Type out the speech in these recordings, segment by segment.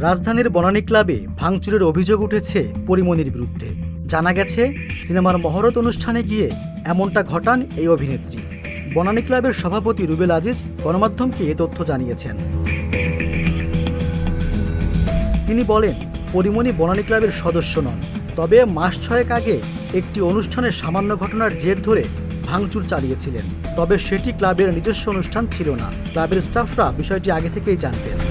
রাজধানীর বনানী ক্লাবে ভাঙচুরের অভিযোগ উঠেছে পরিমণির বিরুদ্ধে। জানা গেছে, সিনেমার মহরত অনুষ্ঠানে গিয়ে এমনটা ঘটান এই অভিনেত্রী। বনানী ক্লাবের সভাপতি রুবেল আজিজ গণমাধ্যমকে এ তথ্য জানিয়েছেন। তিনি বলেন পরিমণি বনানী ক্লাবের সদস্য নন, তবে মাস ছয়েক আগে একটি অনুষ্ঠানের সামান্য ঘটনার জের ধরে ভাঙচুর চালিয়েছিলেন। তবে সেটি ক্লাবের নিজস্ব অনুষ্ঠান ছিল না। ক্লাবের স্টাফরা বিষয়টি আগে থেকেই জানতেন।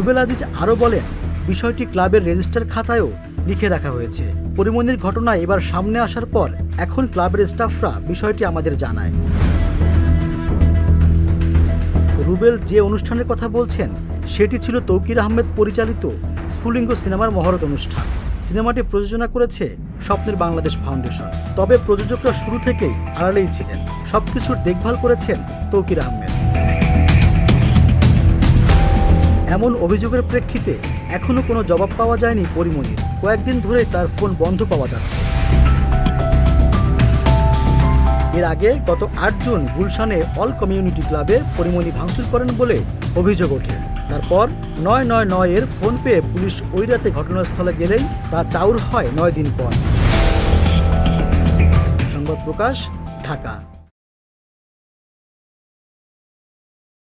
রুবেল আজিজ আরও বলেন, বিষয়টি ক্লাবের রেজিস্টার খাতায়ও লিখে রাখা হয়েছে। পরিমণির ঘটনা এবার সামনে আসার পর এখন ক্লাবের স্টাফরা বিষয়টি আমাদের জানায়। রুবেল যে অনুষ্ঠানের কথা বলছেন, সেটি ছিল তৌকির আহমেদ পরিচালিত স্ফুলিঙ্গ সিনেমার মহরত অনুষ্ঠান। সিনেমাটি প্রযোজনা করেছে স্বপ্নের বাংলাদেশ ফাউন্ডেশন। তবে প্রযোজকরা শুরু থেকেই আড়ালেই ছিলেন। সবকিছুর দেখভাল করেছেন তৌকির আহমেদ। এমন অভিযোগের প্রেক্ষিতে এখনও কোনো জবাব পাওয়া যায়নি পরিমণির কয়েকদিন ধরে তার ফোন বন্ধ পাওয়া যাচ্ছে। এর আগে গত আট জুন গুলশানে অল কমিউনিটি ক্লাবে পরিমণি ভাঙচুর করেন বলে অভিযোগ ওঠে। তারপর নয় নয় নয় এর ফোন পেয়ে পুলিশ ওই রাতে ঘটনাস্থলে গেলেই তা চাউর হয় নয় দিন পর। সংবাদ প্রকাশ, ঢাকা।